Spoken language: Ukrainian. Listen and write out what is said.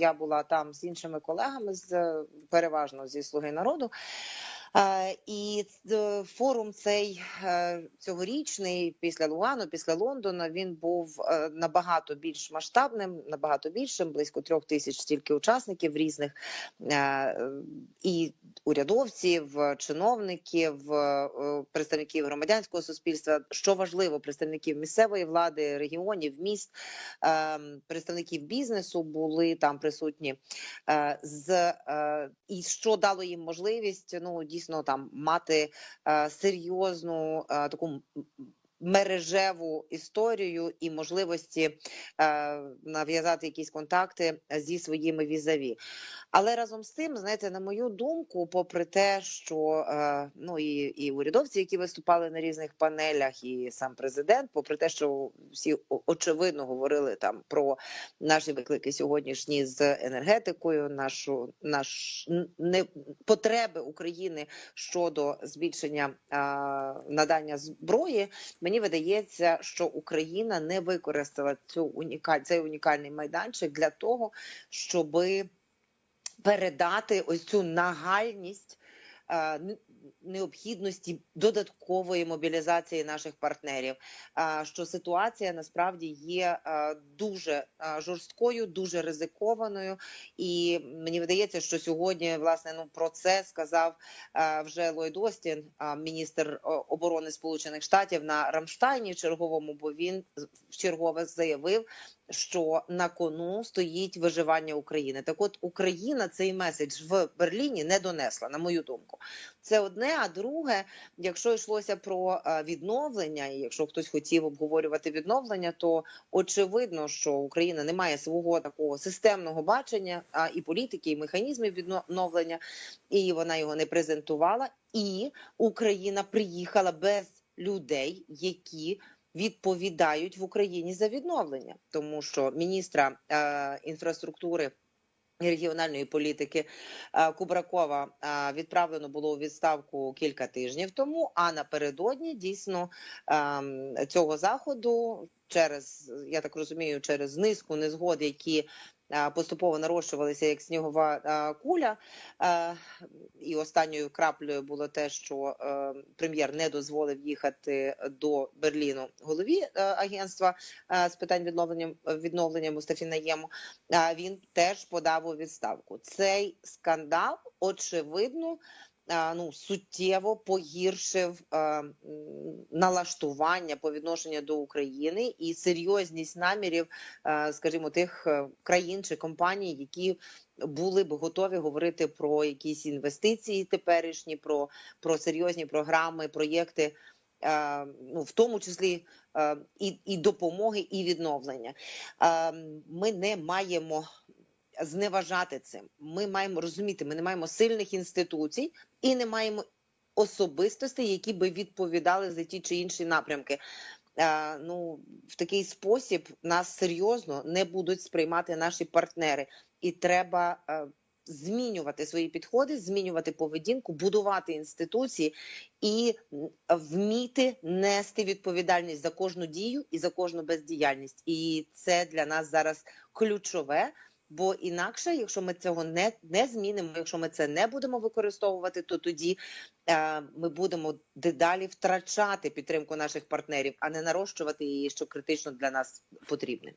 Я була там з іншими колегами з переважно зі слуги народу. Е, І форум цей е, цьогорічний після Лугану, після Лондона, він був е, набагато більш масштабним, набагато більшим, близько трьох тисяч стільки учасників різних і урядовців, чиновників, представників громадянського суспільства. Що важливо, представників місцевої влади, регіонів, міст, е, представників бізнесу були там присутні. З і що дало їм можливість ну дійсно там мати е, серйозну е, таку мережеву історію і можливості е, нав'язати якісь контакти зі своїми візаві. Але разом з тим, знаєте, на мою думку, попри те, що е, ну і, і урядовці, які виступали на різних панелях, і сам президент, попри те, що всі очевидно говорили там про наші виклики сьогоднішні з енергетикою, нашу наш не потреби України щодо збільшення а, надання зброї. Мені видається, що Україна не використала цю унікаль цей унікальний майданчик для того, щоби передати ось цю нагальність е, необхідності додаткової мобілізації наших партнерів. Що ситуація насправді є дуже жорсткою, дуже ризикованою, і мені видається, що сьогодні власне ну про це сказав вже Ллойд Остін, міністр оборони Сполучених Штатів на Рамштайні черговому, бо він чергове заявив, що на кону стоїть виживання України. Так, от Україна цей меседж в Берліні не донесла, на мою думку. Це одне. А друге, якщо йшлося про е, відновлення, і якщо хтось хотів обговорювати відновлення, то очевидно, що Україна не має свого такого системного бачення а і політики, і механізмів відновлення, і вона його не презентувала. І Україна приїхала без людей, які відповідають в Україні за відновлення, тому що міністра е, інфраструктури. Регіональної політики е, Кубракова е, відправлено було у відставку кілька тижнів тому. А напередодні дійсно ем, цього заходу, через я так розумію, через низку незгод, які поступово нарощувалися як снігова куля. І останньою краплею було те, що е, прем'єр не дозволив їхати до Берліну голові е, агентства е, з питань відновлення відновлення Мустафі Наєму. Він теж подав у відставку. Цей скандал очевидно. Е, Ну, суттєво погіршив е, налаштування по відношенню до України і серйозність намірів, е, скажімо, тих країн чи компаній, які були б готові говорити про якісь інвестиції теперішні, про, про серйозні програми, проєкти, ну в тому числі і, і допомоги, і відновлення. Ми не маємо зневажати цим. Ми маємо розуміти, ми не маємо сильних інституцій і не маємо особистостей, які би відповідали за ті чи інші напрямки. Е, ну в такий спосіб нас серйозно не будуть сприймати наші партнери, і треба е, змінювати свої підходи, змінювати поведінку, будувати інституції і вміти нести відповідальність за кожну дію і за кожну бездіяльність. І це для нас зараз ключове. Бо інакше, якщо ми цього не, не змінимо, якщо ми це не будемо використовувати, то тоді е, ми будемо дедалі втрачати підтримку наших партнерів, а не нарощувати її, що критично для нас потрібне.